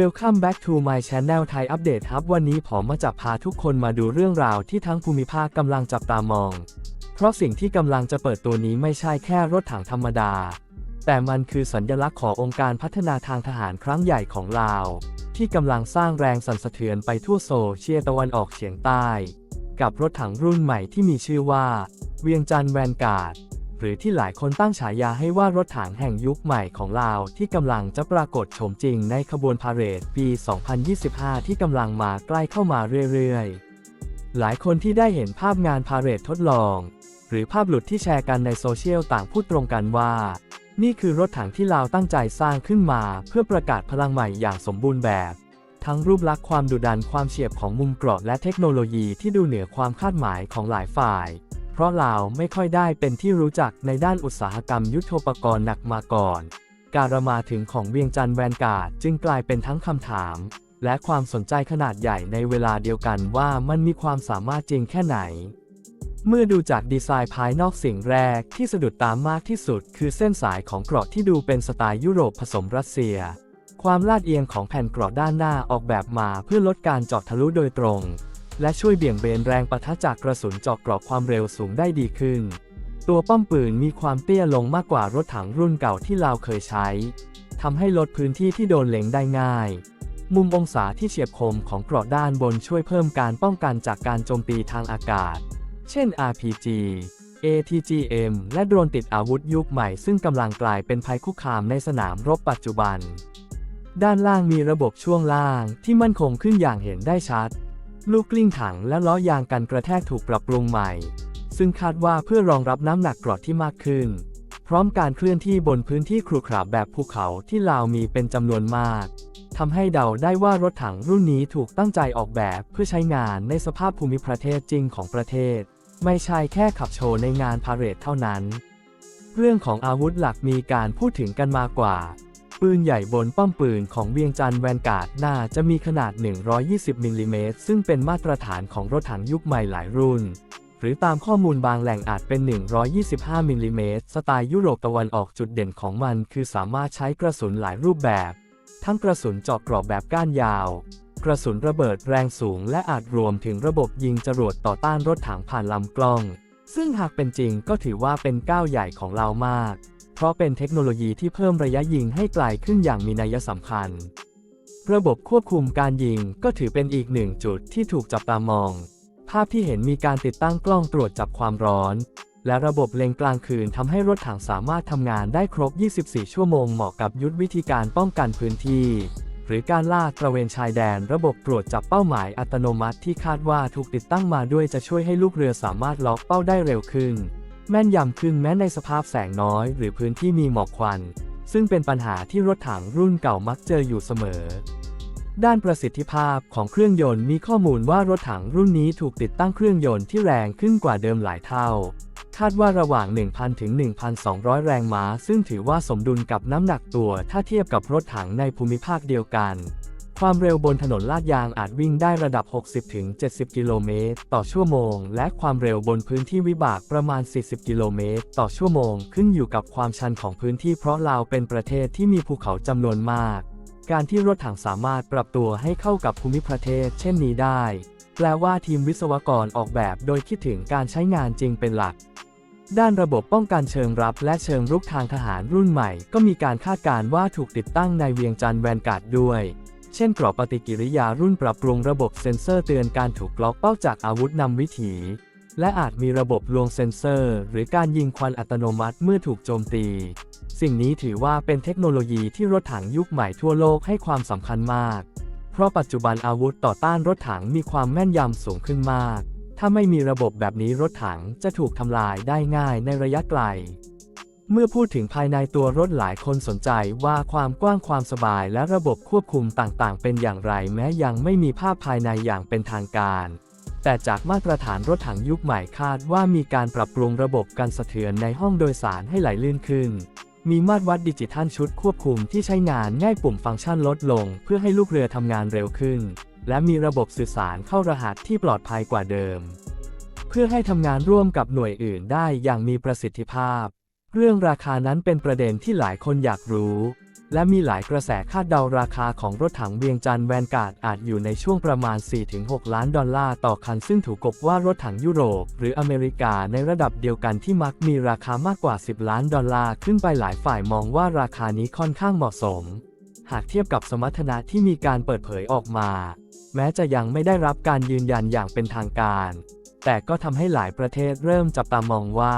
Welcome back to my channel Thai Update ครับ วันนี้ผมมาจะพาทุกคนมาดูเรื่องราวที่ทั้งภูมิภาคกำลังจับตามอง เพราะสิ่งที่กำลังจะเปิดตัวนี้ไม่ใช่แค่รถถังธรรมดา แต่มันคือสัญลักษณ์ขององค์การพัฒนาทางทหารครั้งใหญ่ของลาว ที่กำลังสร้างแรงสั่นสะเทือนไปทั่วโซเชียตะวันออกเฉียงใต้ กับรถถังรุ่นใหม่ที่มีชื่อว่า เวียงจันแวนการ์ด หรือที่หลายคนตั้งฉายาให้ว่ารถถังแห่งยุคใหม่ของลาวที่กำลังจะปรากฏโฉมจริงในขบวนพาเหรดปี 2025 ที่กำลังมาใกล้เข้ามาเรื่อยๆ หลายคนที่ได้เห็นภาพงานพาเหรดทดลอง หรือภาพหลุดที่แชร์กันในโซเชียลต่างพูดตรงกันว่า นี่คือรถถังที่ลาวตั้งใจสร้างขึ้นมาเพื่อประกาศพลังใหม่อย่างสมบูรณ์แบบ ทั้งรูปลักษณ์ความดุดันความเฉียบของมุมเกราะและเทคโนโลยีที่ดูเหนือความคาดหมายของหลายฝ่าย ราะลาวไม่ค่อยได้เป็นที่รู้จักในด้านอุตสาหกรรมยุทโธปกรณ์หนักมาก่อน การมาถึงของเวียงจันทร์แวนการ์ดจึงกลายเป็นทั้งคำถาม และความสนใจขนาดใหญ่ในเวลาเดียวกันว่ามันมีความสามารถจริงแค่ไหน เมื่อดูจากดีไซน์ภายนอกสิ่งแรกที่สะดุดตามากที่สุด คือเส้นสายของเกราะที่ดูเป็นสไตล์ยุโรปผสมรัสเซีย ความลาดเอียงของแผ่นเกราะด้านหน้าออกแบบมาเพื่อลดการเจาะทะลุโดยตรง และช่วยเบี่ยงเบนแรงปะทะจากกระสุนเจาะเกราะความเร็วสูงได้ดีขึ้น ตัวป้อมปืนมีความเตี้ยลงมากกว่ารถถังรุ่นเก่าที่ลาวเคยใช้ทำให้ลดพื้นที่ที่โดนเล็งได้ง่าย มุมองศาที่เฉียบคมของเกราะด้านบนช่วยเพิ่มการป้องกันจากการโจมตีทางอากาศ เช่น RPG ATGM และโดรนติดอาวุธยุคใหม่ซึ่งกำลังกลายเป็นภัยคุกคามในสนามรบปัจจุบัน ด้านล่างมีระบบช่วงล่างที่มั่นคงขึ้นอย่างเห็นได้ชัด ลูกกลิ้งถังและล้อยางกันกระแทกถูกปรับปรุงใหม่ ซึ่งคาดว่าเพื่อรองรับน้ำหนักกราะที่มากขึ้น พร้อมการเคลื่อนที่บนพื้นที่ครุขระแบบภูเขาที่ลาวมีเป็นจำนวนมากทำให้เดาได้ว่ารถถังรุ่นนี้ถูกตั้งใจออกแบบเพื่อใช้งานในสภาพภูมิประเทศจริงของประเทศ ไม่ใช่แค่ขับโชว์ในงานพาเหรดเท่านั้น เรื่องของอาวุธหลักมีการพูดถึงกันมากกว่า ปืนใหญ่บนป้อมปืนของเวียงจันทร์แวนการ์ดน่าจะมีขนาด 120มิลลิเมตรซึ่งเป็นมาตรฐานของรถถังยุคใหม่หลายรุ่น หรือตามข้อมูลบางแหล่งอาจเป็น 125มิลลิเมตรสไตล์ยุโรปตะวันออกจุดเด่นของมันคือสามารถใช้กระสุนหลายรูปแบบ ทั้งกระสุนเจาะกรอบแบบก้านยาว กระสุนระเบิดแรงสูง และอาจรวมถึงระบบยิงจรวดต่อต้านรถถังผ่านลำกล้อง ซึ่งหากเป็นจริงก็ถือว่าเป็นก้าวใหญ่ของเรามาก เพราะเป็นเทคโนโลยีที่เพิ่มระยะยิงให้ไกลขึ้นอย่างมีนัยสำคัญ ระบบควบคุมการยิงก็ถือเป็นอีกหนึ่งจุดที่ถูกจับตามอง ภาพที่เห็นมีการติดตั้งกล้องตรวจจับความร้อน และระบบเล็งกลางคืนทำให้รถถังสามารถทำงานได้ครบ 24 ชั่วโมงเหมาะกับยุทธวิธีการป้องกันพื้นที่หรือการล่าตระเวนชายแดนระบบตรวจจับเป้าหมายอัตโนมัติที่คาดว่าถูกติดตั้งมาด้วยจะช่วยให้ลูกเรือสามารถล็อกเป้าได้เร็วขึ้น แม่นยำขึ้นแม้ในสภาพแสงน้อย หรือพื้นที่มีหมอกควัน ซึ่งเป็นปัญหาที่รถถังรุ่นเก่ามักเจออยู่เสมอ ด้านประสิทธิภาพของเครื่องยนต์มีข้อมูลว่ารถถังรุ่นนี้ถูกติดตั้งเครื่องยนต์ที่แรงขึ้นกว่าเดิมหลายเท่า คาดว่าระหว่าง 1,000 ถึง 1,200 แรงม้า ซึ่งถือว่าสมดุลกับน้ำหนักตัวถ้าเทียบกับรถถังในภูมิภาคเดียวกัน ความเร็วบนถนนลาดยางอาจวิ่งได้ระดับ 60-70 กิโลเมตรต่อชั่วโมง และความเร็วบนพื้นที่วิบากประมาณ 40 กิโลเมตรต่อชั่วโมง ขึ้นอยู่กับความชันของพื้นที่เพราะลาวเป็นประเทศที่มีภูเขาจำนวนมาก การที่รถถังสามารถปรับตัวให้เข้ากับภูมิประเทศ เช่นนี้ได้ แปลว่าทีมวิศวกรออกแบบโดยคิดถึงการใช้งานจริงเป็นหลักด้านระบบป้องกันเชิงรับและเชิงรุกทางทหารรุ่นใหม่ ก็มีการคาดการณ์ว่าถูกติดตั้งในเวียงจันทร์แวนการ์ดด้วย เช่นกรอบปฏิกิริยารุ่นปรับปรุงระบบเซ็นเซอร์เตือนการถูกล็อกเป้าจากอาวุธนำวิถี และอาจมีระบบลวงเซ็นเซอร์ หรือการยิงควันอัตโนมัติเมื่อถูกโจมตี สิ่งนี้ถือว่าเป็นเทคโนโลยีที่รถถังยุคใหม่ทั่วโลกให้ความสำคัญมาก เพราะปัจจุบันอาวุธต่อต้านรถถังมีความแม่นยำสูงขึ้นมาก ถ้าไม่มีระบบแบบนี้รถถังจะถูกทำลายได้ง่ายในระยะไกล เมื่อพูดถึงภายในตัวรถหลายคนสนใจว่าความกว้างความสบายและระบบควบคุมต่างๆ เป็นอย่างไรแม้ยังไม่มีภาพภายในอย่างเป็นทางการ แต่จากมาตรฐานรถถังยุคใหม่คาดว่ามีการปรับปรุงระบบการสะเทือนในห้องโดยสารให้ไหลลื่นขึ้น มีมาตรวัดดิจิทัลชุดควบคุมที่ใช้งานง่ายปุ่มฟังก์ชันลดลง เพื่อให้ลูกเรือทำงานเร็วขึ้น และมีระบบสื่อสารเข้ารหัสที่ปลอดภัยกว่าเดิม เพื่อให้ทำงานร่วมกับหน่วยอื่นได้อย่างมีประสิทธิภาพ เรื่องราคานั้นเป็นประเด็นที่หลายคนอยากรู้ และมีหลายกระแสคาดเดาราคาของรถถังเวียงจันทร์แวนการ์ดอาจอยู่ในช่วงประมาณ 4-6 ล้านดอลลาร์ต่อคัน ซึ่งถูกกบว่ารถถังยุโรป หรืออเมริกาในระดับเดียวกันที่มักมีราคามากกว่า 10 ล้านดอลลาร์ขึ้นไปหลายฝ่ายมองว่าราคานี้ค่อนข้างเหมาะสม หากเทียบกับสมรรถนะที่มีการเปิดเผยออกมา แม้จะยังไม่ได้รับการยืนยันอย่างเป็นทางการ แต่ก็ทำให้หลายประเทศเริ่มจับตามองว่า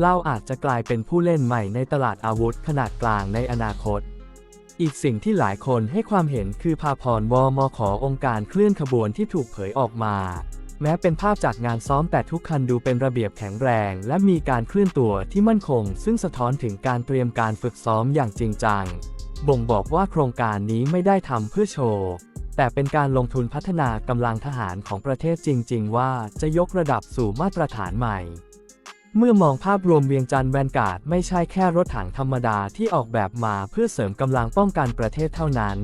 เลาอาจจะกลายเป็นผู้เล่นใหม่ในตลาดอาวุธขนาดกลางในอนาคต อีกสิ่งที่หลายคนให้ความเห็นคือพาพรวมขอองค์การเคลื่อนขบวนที่ถูกเผยออกมา แม้เป็นภาพจากงานซ้อมแต่ทุกคันดูเป็นระเบียบแข็งแรง และมีการเคลื่อนตัวที่มั่นคง ซึ่งสะท้อนถึงการเตรียมการฝึกซ้อมอย่างจริงจัง บ่งบอกว่าโครงการนี้ไม่ได้ทำเพื่อโชว์แต่เป็นการลงทุนพัฒนากำลังทหารของประเทศจริง ๆ ว่าจะยกระดับสู่มาตรฐานใหม่ เมื่อมองภาพรวมเวียงจันทร์แวนการ์ดไม่ใช่แค่รถถังธรรมดาที่ออกแบบมาเพื่อเสริมกำลังป้องกันประเทศเท่านั้น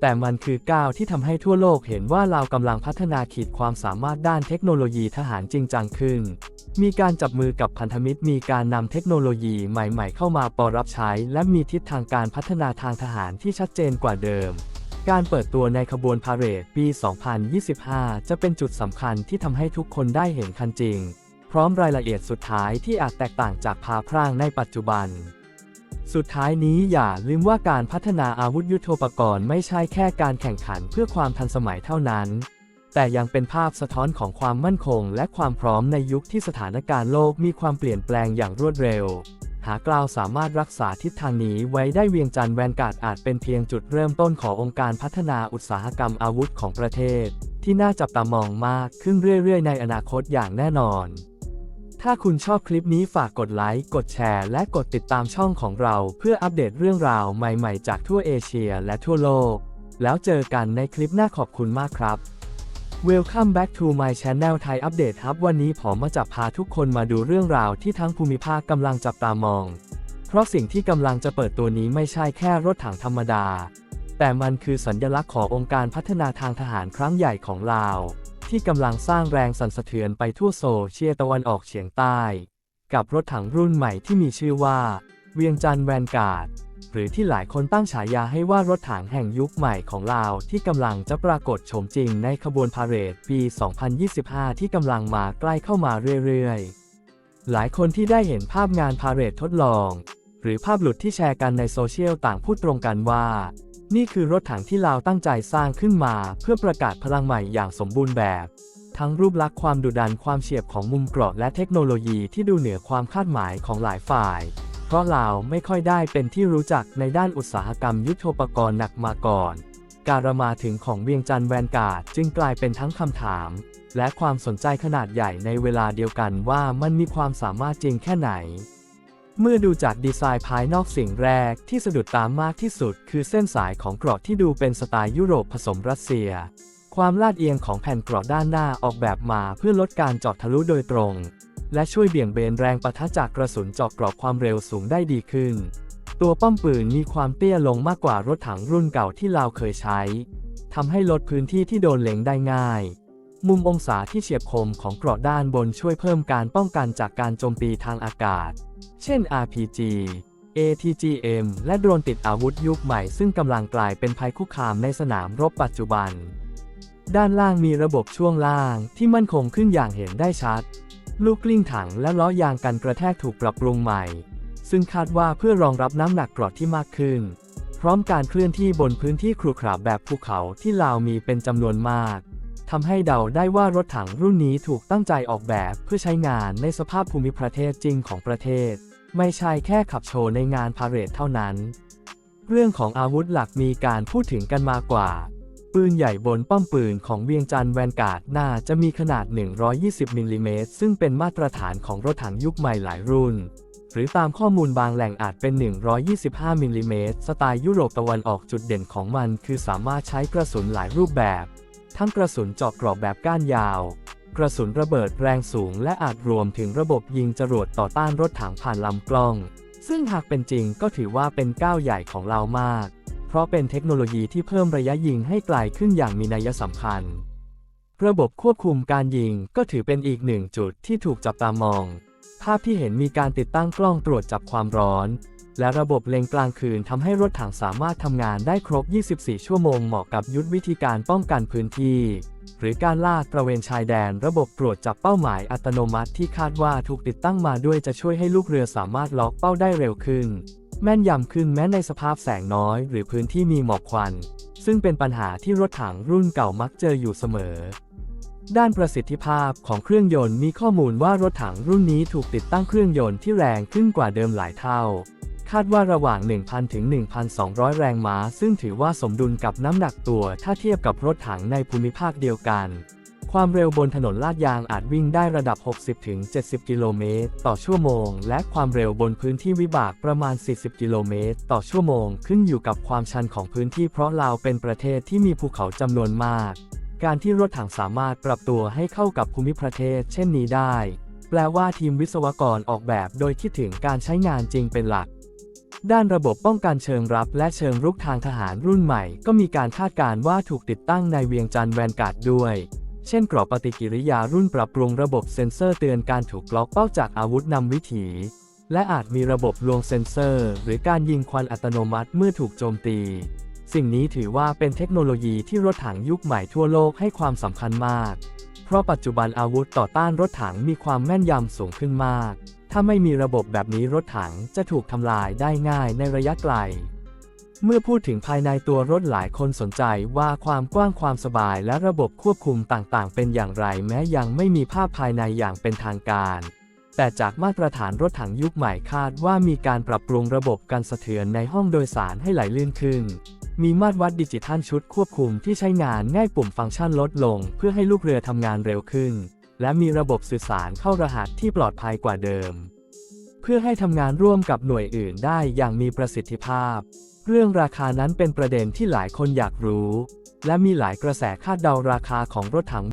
แต่มันคือก้าวที่ทำให้ทั่วโลกเห็นว่าเรากำลังพัฒนาขีดความสามารถด้านเทคโนโลยีทหารจริงจังขึ้น มีการจับมือกับพันธมิตรมีการนำเทคโนโลยีใหม่ ๆ เข้ามาปรับใช้ และมีทิศทางการพัฒนาทางทหารที่ชัดเจนกว่าเดิมการเปิดตัวในขบวนพาเหรดปี 2025 จะเป็นจุดสำคัญที่ทำให้ทุกคนได้เห็นคันจริง พร้อมรายละเอียดสุดท้ายที่อาจแตกต่างจากพาพร่างในปัจจุบัน สุดท้ายนี้อย่าลืมว่าการพัฒนาอาวุธยุโทโธปกรณ์ไม่ใช่แค่การแข่งขันเพื่อความทันสมัยเท่านั้น แต่ยังเป็นภาพสะท้อนของความมั่นคง และความพร้อมในยุคที่สถานการณ์โลกมีความเปลี่ยนแปลงอย่างรวดเร็ว หากล่าวสามารถรักษาทิศทางนี้ไว้ได้เวียงจันทร์แวนการ์ดอาจเป็นเพียงจุดเริ่มต้นขององค์การพัฒนาอุตสาหกรรมอาวุธของประเทศ ที่น่าจับตามองมากขึ้นเรื่อยๆ ในอนาคตอย่างแน่นอน ถ้าคุณชอบคลิปนี้ฝากกดไลค์ กดแชร์ และกดติดตามช่องของเราเพื่ออัปเดตเรื่องราวใหม่ๆ จากทั่วเอเชียและทั่วโลก แล้วเจอกันในคลิปหน้าขอบคุณมากครับ Welcome back to my channel Thai Update ครับวันนี้ผมมาจะพาทุกคนมาดูเรื่องราวที่ทั้งภูมิภาคกำลังจับตามอง เพราะสิ่งที่กำลังจะเปิดตัวนี้ไม่ใช่แค่รถถังธรรมดา แต่มันคือสัญลักษณ์ขององค์การพัฒนาทางทหารครั้งใหญ่ของลาว ที่กำลังสร้างแรงสั่นสะเทือนไปทั่วโซเชียลตะวันออกเฉียงใต้ กับรถถังรุ่นใหม่ที่มีชื่อว่า เวียงจันทร์แวนการ์ดหรือที่หลายคนตั้งฉายาให้ว่ารถถังแห่งยุคใหม่ของลาวที่กำลังจะปรากฏโฉมจริงในขบวนพาเหรดปี 2025 ที่กำลังมาใกล้เข้ามาเรื่อยๆ หลายคนที่ได้เห็นภาพงานพาเหรดทดลอง หรือภาพหลุดที่แชร์กันในโซเชียลต่างพูดตรงกันว่า นี่คือรถถังที่ลาวตั้งใจสร้างขึ้นมา เพื่อประกาศพลังใหม่อย่างสมบูรณ์แบบ ทั้งรูปลักษณ์ความดุดันความเฉียบของมุมเกราะและเทคโนโลยีที่ดูเหนือความคาดหมายของหลายฝ่าย เพราะลาวไม่ค่อยได้เป็นที่รู้จักในด้านอุตสาหกรรมยุทโธปกรณ์หนักมาก่อน การมาถึงของเวียงจันทร์แวนการ์ดจึงกลายเป็นทั้งคำถาม และความสนใจขนาดใหญ่ในเวลาเดียวกันว่ามันมีความสามารถจริงแค่ไหน เมื่อดูจากดีไซน์ภายนอกสิ่งแรกที่สะดุดตามากที่สุด คือเส้นสายของเกราะที่ดูเป็นสไตล์ยุโรปผสมรัสเซีย ความลาดเอียงของแผ่นเกราะด้านหน้าออกแบบมาเพื่อลดการเจาะทะลุโดยตรง และช่วยเบี่ยงเบนแรงปะทะจากกระสุนเจาะเกราะความเร็วสูงได้ดีขึ้น ตัวป้อมปืนมีความเตี้ยลงมากกว่ารถถังรุ่นเก่าที่เราเคยใช้ทำให้ลดพื้นที่ที่โดนเล็งได้ง่าย มุมองศาที่เฉียบคมของเกราะด้านบนช่วยเพิ่มการป้องกันจากการโจมตีทางอากาศ เช่น RPG ATGM และโดรนติดอาวุธยุคใหม่ซึ่งกำลังกลายเป็นภัยคุกคามในสนามรบปัจจุบัน ด้านล่างมีระบบช่วงล่างที่มั่นคงขึ้นอย่างเห็นได้ชัด ลูกกลิ้งถังและล้อยางกันกระแทกถูกปรับปรุงใหม่ ซึ่งคาดว่าเพื่อรองรับน้ำหนักเกราะที่มากขึ้น พร้อมการเคลื่อนที่บนพื้นที่ครุขระแบบภูเขาที่ลาวมีเป็นจำนวนมาก ทำให้เดาได้ว่ารถถังรุ่นนี้ถูกตั้งใจออกแบบเพื่อใช้งานในสภาพภูมิประเทศจริงของประเทศ ไม่ใช่แค่ขับโชว์ในงานพาเหรดเท่านั้น เรื่องของอาวุธหลักมีการพูดถึงกันมากกว่า ปืนใหญ่บนป้อมปืนของเวียงจันทร์แวนการ์ดน่าจะมีขนาด 120มิลลิเมตรซึ่งเป็นมาตรฐานของรถถังยุคใหม่หลายรุ่น หรือตามข้อมูลบางแหล่งอาจเป็น 125มิลลิเมตรสไตล์ยุโรปตะวันออกจุดเด่นของมัน คือสามารถใช้กระสุนหลายรูปแบบ ทั้งกระสุนเจาะกรอบแบบก้านยาว กระสุนระเบิดแรงสูงและอาจรวมถึงระบบยิงจรวดต่อต้านรถถังผ่านลำกล้อง ซึ่งหากเป็นจริงก็ถือว่าเป็นก้าวใหญ่ของเรามาก เพราะเป็นเทคโนโลยีที่เพิ่มระยะยิงให้ไกลขึ้นอย่างมีนัยสำคัญ ระบบควบคุมการยิงก็ถือเป็นอีกหนึ่งจุดที่ถูกจับตามอง ภาพที่เห็นมีการติดตั้งกล้องตรวจจับความร้อน และระบบเลงกลางคืนทำให้รถถังสามารถทำงานได้ครบ 24 ชั่วโมงเหมาะกับยุทธวิธีการป้องกันพื้นที่ หรือการลาดตระเวนชายแดน ระบบตรวจจับเป้าหมายอัตโนมัติที่คาดว่าถูกติดตั้งมาด้วยจะช่วยให้ลูกเรือสามารถล็อกเป้าได้เร็วขึ้น แม่นยำขึ้นแม้ในสภาพแสงน้อย หรือพื้นที่มีหมอกควัน ซึ่งเป็นปัญหาที่รถถังรุ่นเก่ามักเจออยู่เสมอด้านประสิทธิภาพของเครื่องยนต์มีข้อมูลว่ารถถังรุ่นนี้ถูกติดตั้งเครื่องยนต์ที่แรงขึ้นกว่าเดิมหลายเท่า คาดว่าระหว่าง 1,000 ถึง 1,200 แรงม้า ซึ่งถือว่าสมดุลกับน้ำหนักตัวถ้าเทียบกับรถถังในภูมิภาคเดียวกัน ความเร็วบนถนนลาดยางอาจวิ่งได้ระดับ 60-70 กิโลเมตร ต่อชั่วโมง และความเร็วบนพื้นที่วิบากประมาณ 40 กิโลเมตร ต่อชั่วโมง ขึ้นอยู่กับความชันของพื้นที่เพราะลาวเป็นประเทศที่มีภูเขาจำนวนมาก การที่รถถังสามารถปรับตัวให้เข้ากับภูมิประเทศ เช่นนี้ได้ แปลว่าทีมวิศวกรออกแบบโดยคิดถึงการใช้งานจริงเป็นหลัก ด้านระบบป้องกันเชิงรับและเชิงรุกทางทหารรุ่นใหม่ ก็มีการคาดการณ์ว่าถูกติดตั้งในเวียงจันทร์แวนการ์ดด้วย เช่นกรอบปฏิกิริยารุ่นปรับปรุงระบบเซ็นเซอร์เตือนการถูกล็อกเป้าจากอาวุธนำวิถี และอาจมีระบบลวงเซ็นเซอร์ หรือการยิงควันอัตโนมัติเมื่อถูกโจมตี สิ่งนี้ถือว่าเป็นเทคโนโลยีที่รถถังยุคใหม่ทั่วโลกให้ความสำคัญมาก เพราะปัจจุบันอาวุธต่อต้านรถถังมีความแม่นยำสูงขึ้นมาก ถ้าไม่มีระบบแบบนี้รถถังจะถูกทำลายได้ง่ายในระยะไกล เมื่อพูดถึงภายในตัวรถหลายคนสนใจว่าความกว้างความสบายและระบบควบคุมต่างๆ เป็นอย่างไรแม้ยังไม่มีภาพภายในอย่างเป็นทางการ แต่จากมาตรฐานรถถังยุคใหม่คาดว่ามีการปรับปรุงระบบการสะเทือนในห้องโดยสารให้ไหลลื่นขึ้น มีมาตรวัดดิจิทัลชุดควบคุมที่ใช้งานง่ายปุ่มฟังก์ชันลดลง เพื่อให้ลูกเรือทำงานเร็วขึ้น และมีระบบสื่อสารเข้ารหัสที่ปลอดภัยกว่าเดิม เพื่อให้ทำงานร่วมกับหน่วยอื่นได้อย่างมีประสิทธิภาพ เรื่องราคานั้นเป็นประเด็นที่หลายคนอยากรู้ และมีหลายกระแสคาดเดาราคาของรถถัง